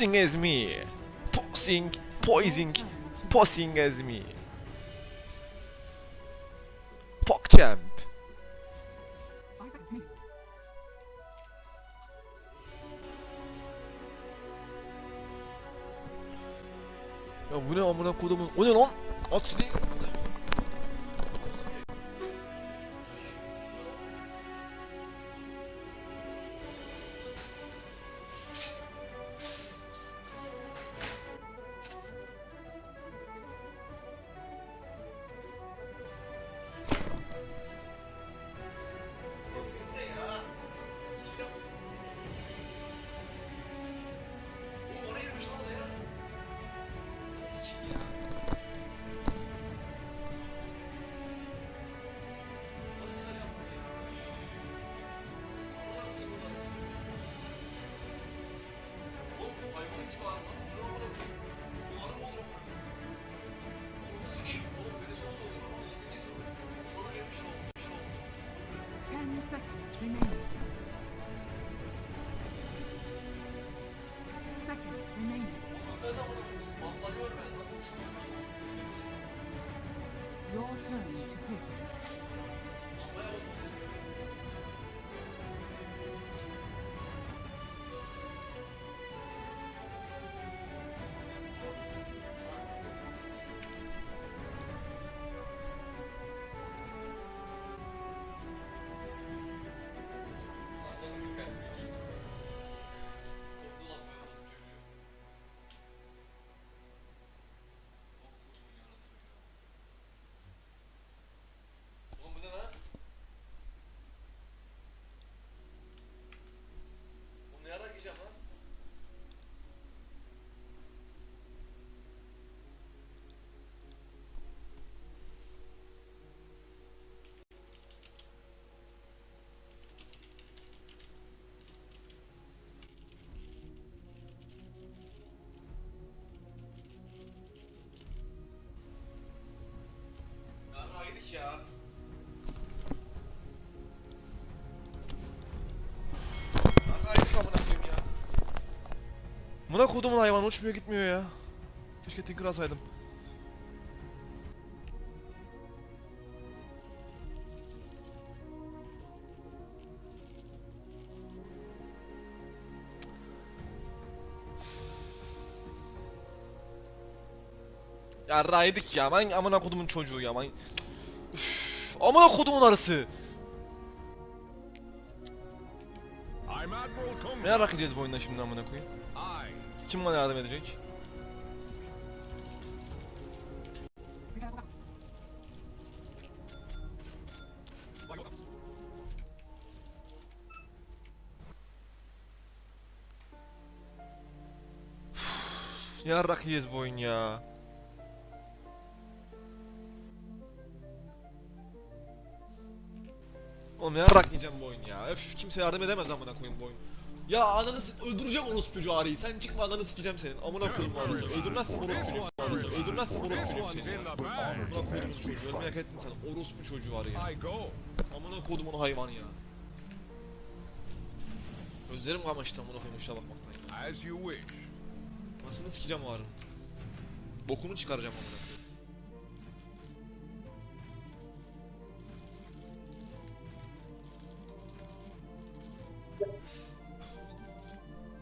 Posing as me. Posing, poising, posing as me. PogChamp. Ya bu ne amına kodumun? O ne lan? At ne? Your turn to pick. Yarrağıydık ya. Yarrağıydık amına koyayım ya. Buna kodumun hayvan uçmuyor gitmiyor ya. Keşke Tinker alsaydım. Yarrağıydık ya. Ben amına kodumun çocuğu ya. Ben... Amına kodumun arısı. Ne yarak edeceğiz bu oyunda şimdi amına koyayım? Kim bana yardım edecek? Ne yarak bu oyun ya? Oğlum ne yarak yiyeceğim bu oyun ya? Öf kimse yardım edemez amına koyayım bu oyun. Ya ananı s- öldüreceğim orospu çocuğu Ari'yi. Sen çıkma ananı sikeceğim senin. Amına koyayım bu arısı. Öldürmezsem orospu çocuğum arısı. Öldürmezsem orospu çocuğum seni. ya. Amına koydum çocuğu. Ölmeyi hak ettin sen. Orospu çocuğu ya. I go. Amına koydum onu hayvan ya. Gözlerim kamaştı amına koyayım ışığa bakmaktan ya. As you wish. Nasıl sikeceğim o arın? Bokunu çıkaracağım amına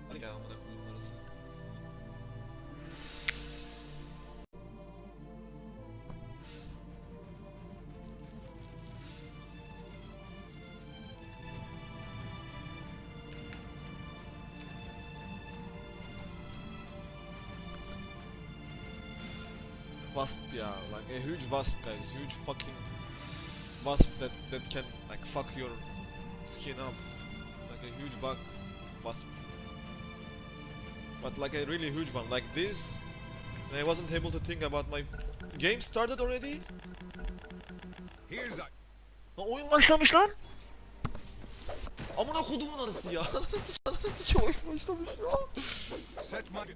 Hadi gel amına koyayım arası. Wasp, yeah, like a huge wasp, guys, huge fucking wasp that that can like fuck your skin up, like a huge bug wasp, but like a really huge one, like this. And I wasn't able to think about my game started already. Here's a Lan oyun başlamış lan. Amına kodumun arısı ya. Nasıl nasıl ki oyun başlamış ya. set my.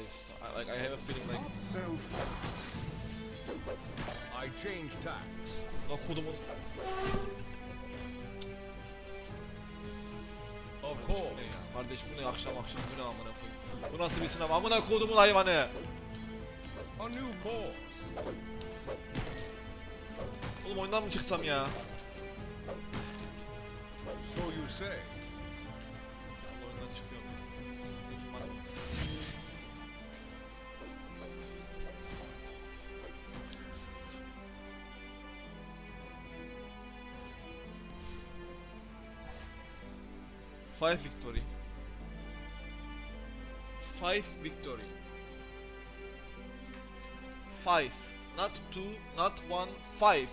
Guys. I, like I have a feeling like Not so fast. I change tacks. la kodumun Of Kardeş bu course. ne ya? Kardeş bu ne akşam akşam bu ne amına koyayım? Bu nasıl bir sınav? Amına kodumun hayvanı. A new course. Oğlum oyundan mı çıksam ya? So you say. Five victory. Five victory. Five. Not two, not one, five.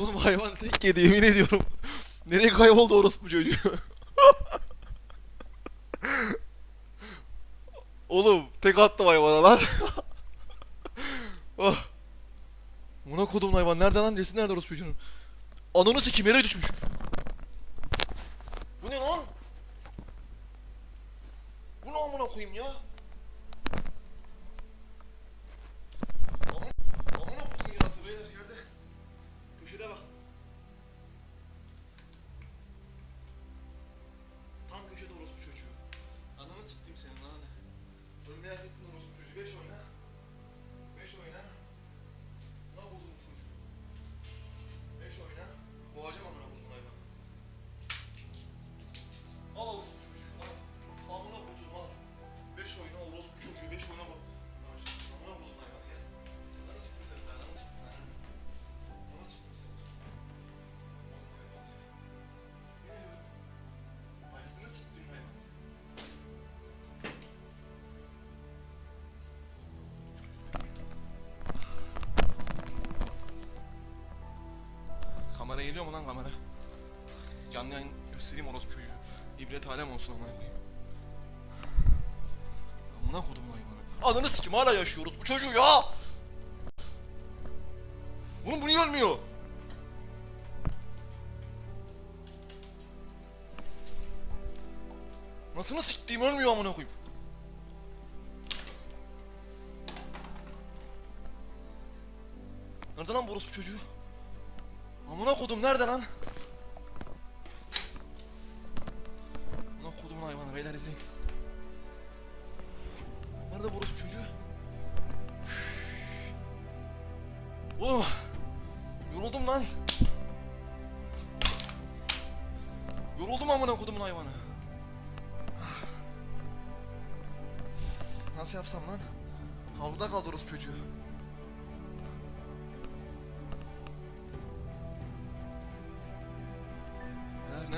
Oğlum hayvan tek yedi yemin ediyorum. Nereye kayboldu orospu çocuğu? Oğlum tek attım hayvana lan. oh. Buna kodum hayvan nerede lan? Resim nerede orospu çocuğunun? Ananı sikim yere düşmüş. Bu ne lan? Bu ne amına koyayım ya? Kamera geliyor mu lan kamera? Canlı yayın göstereyim orospu çocuğu. İbret alem olsun amına koyayım. Amına kodum hayvanı. Ananı sikim hala yaşıyoruz bu çocuğu ya. Oğlum bu niye ölmüyor? Nasıl siktiğim ölmüyor amına koyayım. Nerede lan bu orospu çocuğu? Amına kodum nerede lan? Amına kodumun hayvanı beyler izleyin. Nerede bu orospu çocuğu? Oğlum yoruldum lan. Yoruldum amına kodumun hayvanı. Nasıl yapsam lan? Havluda kaldı orospu çocuğu.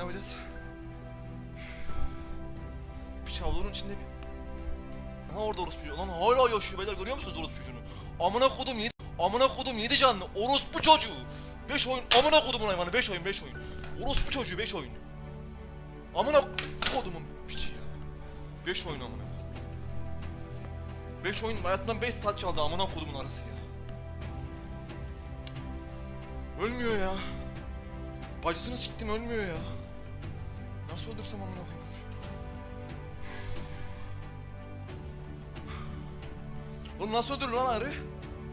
Yapacağız? Bir şavlunun içinde bir... Aha orada orospu çocuğu. Lan hala yaşıyor beyler görüyor musunuz orospu çocuğunu? Amına kodum yedi... Amına kodum yedi canlı orospu çocuğu. 5 oyun. Amına kodumun hayvanı 5 oyun 5 oyun. Orospu çocuğu 5 oyun. Amına kodumun piçi ya. 5 oyun amına kodum. 5 oyun hayatımdan 5 saat çaldı amına kodumun arası ya. Ölmüyor ya. Bacısını siktim ölmüyor ya. Nasıl öldürsem amına koyayım? Oğlum nasıl öldürür lan arı?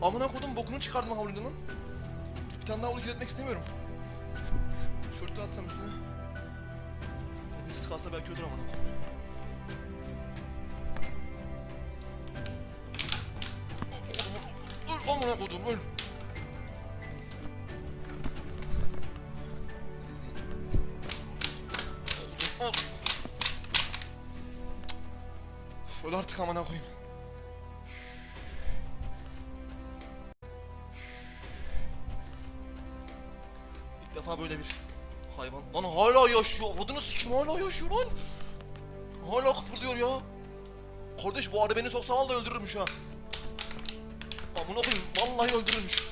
Amına kodum bokunu çıkardım havlundan lan. Bir tane daha onu etmek istemiyorum. Ş- Şortu atsam üstüne. Birisi kalsa belki öldür amına kodum. Öl amına kodum öl. Al. Öl artık amına koyayım. İlk defa böyle bir hayvan. Lan hala yaşıyor. Avradını sikim hala yaşıyor lan. Hala kıpırdıyor ya. Kardeş bu arı beni soksa vallahi öldürürmüş ha. Amına koyayım vallahi öldürürmüş.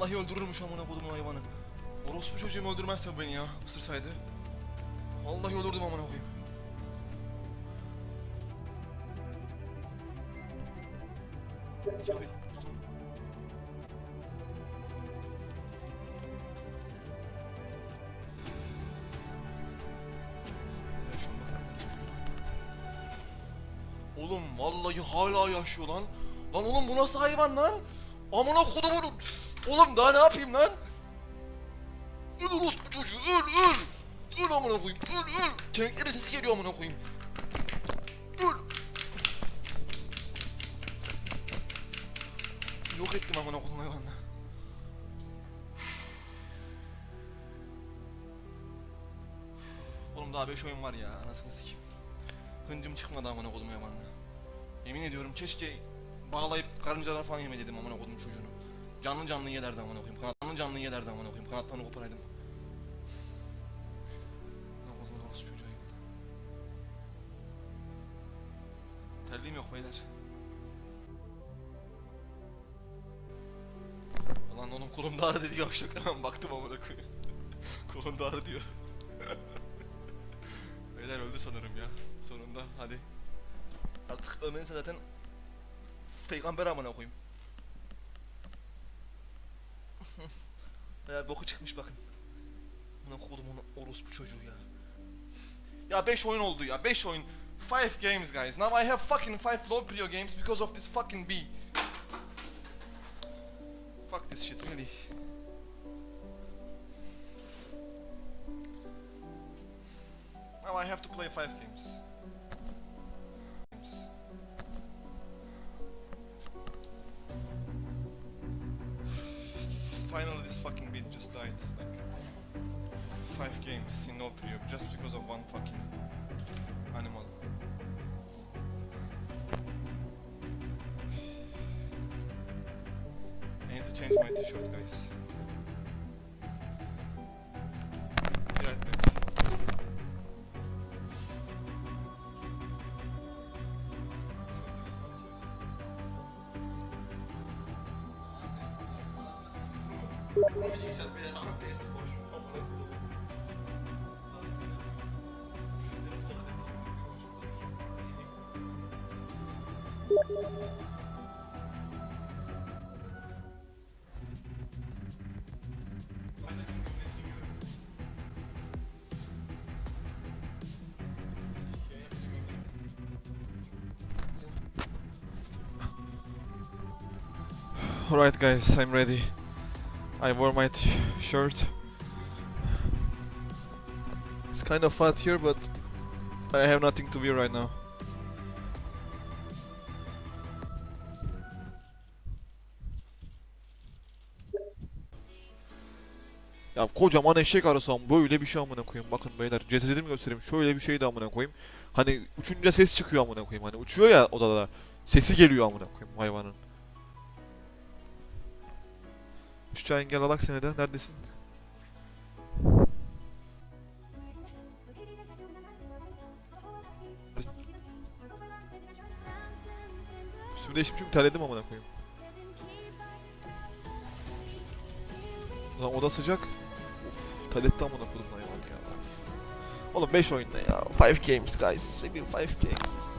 Vallahi öldürürmüş amına kodumun hayvanı. Orospu çocuğumu öldürmezse beni ya, ısırsaydı. Vallahi olurdum amına koyayım. Oğlum vallahi hala yaşıyor lan. Lan oğlum bu nasıl hayvan lan? Amına kodumun. Oğlum daha ne yapayım lan? Öl orospu çocuğu öl öl. Öl amına koyayım öl öl. Kemikleri sesi geliyor amına koyayım. Öl. Yok ettim amına koyayım hayvanla. Oğlum daha 5 oyun var ya anasını sikeyim. Hıncım çıkmadı amına koydum hayvanla. Yemin ediyorum keşke bağlayıp karıncalar falan yemediydim amına koydum çocuğunu. Canlı canlı yelerdi amına koyayım. Kanatlarını canlı yelerdi amına koyayım. Kanatlarını koparaydım. Ne koydum orası çocuğa. Terliğim yok beyler. Lan onun kolum ağrı dedi yavşak. Hemen baktım amına koyayım. kolum ağrı diyor. beyler öldü sanırım ya. Sonunda hadi. Artık ölmediyse zaten peygamber amına koyayım. Beyler boku çıkmış bakın. Buna kodumun orospu çocuğu ya. Ya 5 oyun oldu ya 5 oyun. 5 games guys. Now I have fucking 5 low prio games because of this fucking bee. Fuck this shit really. Now I have to play 5 games. Games. Just because of one fucking animal. I need to change my t-shirt guys. Alright guys, I'm ready. I wore my shirt. It's kind of hot here, but I have nothing to wear right now. Ya kocaman eşek arısı ama böyle bir şey amına koyayım. Bakın beyler cesedimi göstereyim. Şöyle bir şey de amına koyayım. Hani uçunca ses çıkıyor amına koyayım. Hani uçuyor ya odada. Sesi geliyor amına koyayım hayvanın. Üççay engel alak senede. Neredesin? Üstümü değiştim çünkü terledim amına koyayım. Lan oda sıcak. Of, terletti amına koydum hayvan ya. Oğlum 5 oyunda ya. 5 games guys. 5 games.